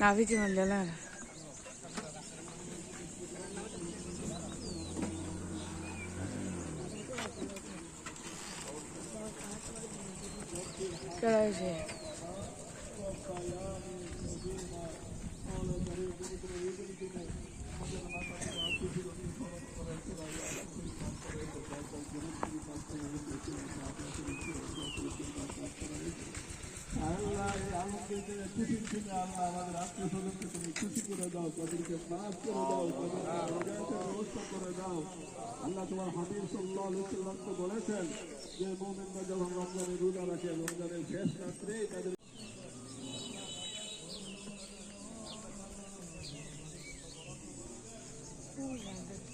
ನಾವಿಜಿ ಮಲ್ಲೆಲ್ಲ કરાય છે আলোর আলোকে খুশির দিনে আল্লাহ আমাদের খুশি করে দাও তাদেরকে মাফ করে দাও তাদেরকে তোমার হাবিব সাল্লাহ বলেছেন যে মোমেনরা যখন রমজানের রোজা রাত্রে তাদের Oh, yeah.